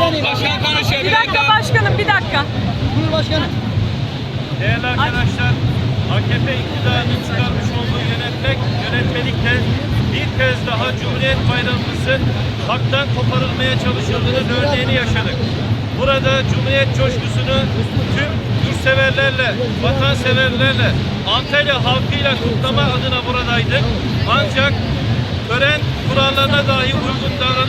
Başkan konuşuyor. Bir dakika başkanım bir dakika. Buyur başkanım. Değerli arkadaşlar, AKP iktidarının çıkarmış olduğu yönetmek, yönetmelikle bir kez daha Cumhuriyet Bayramımızın haktan koparılmaya çalışıldığının örneğini yaşadık. Burada Cumhuriyet coşkusunu tüm yurtseverlerle, vatanseverlerle, Antalya halkıyla kutlama adına buradaydık. Ancak tören kurallarına dahi uygun davranılmadan,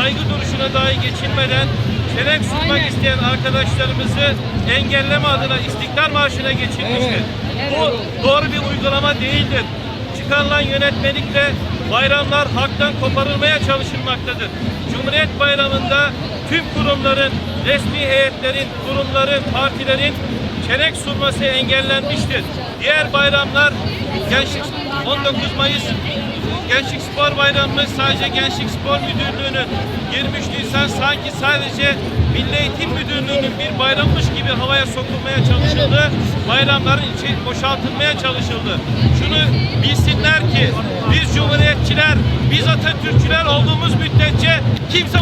saygı duruşuna dahi geçilmeden çelenk sunmak isteyen arkadaşlarımızı engelleme adına İstiklal Marşı'na geçilmiştir. Bu doğru bir uygulama değildir. Çıkarılan yönetmelikle bayramlar haktan koparılmaya çalışılmaktadır. Cumhuriyet Bayramı'nda tüm kurumların, resmi heyetlerin, kurumların, partilerin çelenk sunması engellenmiştir. Diğer bayramlar Gençlik 19 Mayıs Gençlik Spor Bayramımız sadece Gençlik Spor Müdürlüğü'nün 23 Nisan sanki sadece Milli Eğitim Müdürlüğü'nün bir bayrammış gibi havaya sokulmaya çalışıldı. Bayramların içi boşaltılmaya çalışıldı. Şunu bilsinler ki biz Cumhuriyetçiler, biz Atatürkçüler olduğumuz müddetçe kimse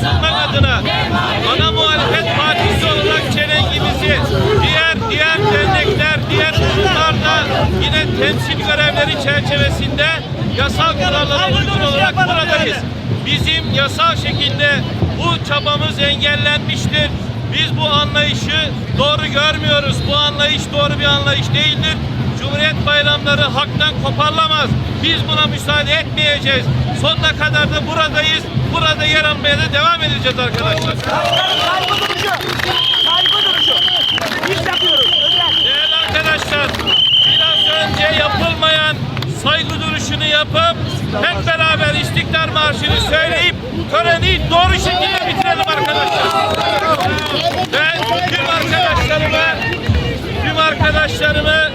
sunmak adına ana muhalefet partisi olarak çelengimizi diğer diğer dernekler, diğer kurumlarda yine temsil görevleri çerçevesinde yasal kurallara uygun olarak buradayız. Bizim yasal şekilde bu çabamız engellenmiştir. Biz bu anlayışı doğru görmüyoruz. Bu anlayış doğru bir anlayış değildir. Cumhuriyet bayramları haktan koparılamaz. Biz buna müsaade etmeyeceğiz. Sonuna kadar da buradayız. Burada yer almaya da devam edeceğiz arkadaşlar. Saygı duruşu. Saygı duruşu. Biz yapıyoruz. Değerli arkadaşlar, biraz önce yapılmayan saygı duruşunu yapıp hep beraber İstiklal Marşı'nı söyleyip töreni doğru şekilde bitirelim arkadaşlar. Ben tüm arkadaşlarıma, tüm arkadaşlarımı